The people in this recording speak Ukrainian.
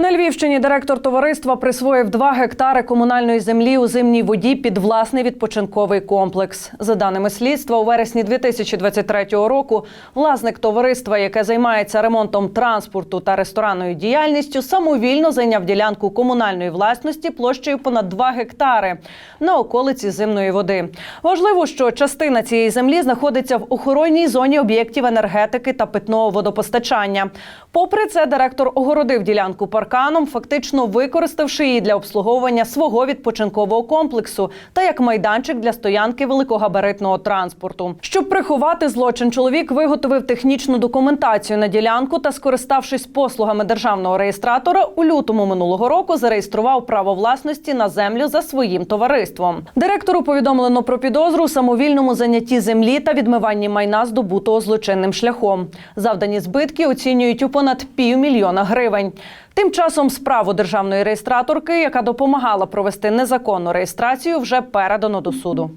На Львівщині директор товариства присвоїв 2 гектари комунальної землі у зимній воді під власний відпочинковий комплекс. За даними слідства, у вересні 2023 року власник товариства, яке займається ремонтом транспорту та ресторанною діяльністю, самовільно зайняв ділянку комунальної власності площею понад 2 гектари на околиці зимної води. Важливо, що частина цієї землі знаходиться в охоронній зоні об'єктів енергетики та питного водопостачання. Попри це, директор огородив ділянку парканом, фактично використавши її для обслуговування свого відпочинкового комплексу та як майданчик для стоянки великогабаритного транспорту. Щоб приховати злочин, чоловік виготовив технічну документацію на ділянку та, скориставшись послугами державного реєстратора, у лютому минулого року зареєстрував право власності на землю за своїм товариством. Директору повідомлено про підозру у самовільному занятті землі та відмиванні майна здобутого злочинним шляхом. Завдані збитки оцінюють у понад півмільйона гривень. Тим часом справу державної реєстраторки, яка допомагала провести незаконну реєстрацію, вже передано до суду.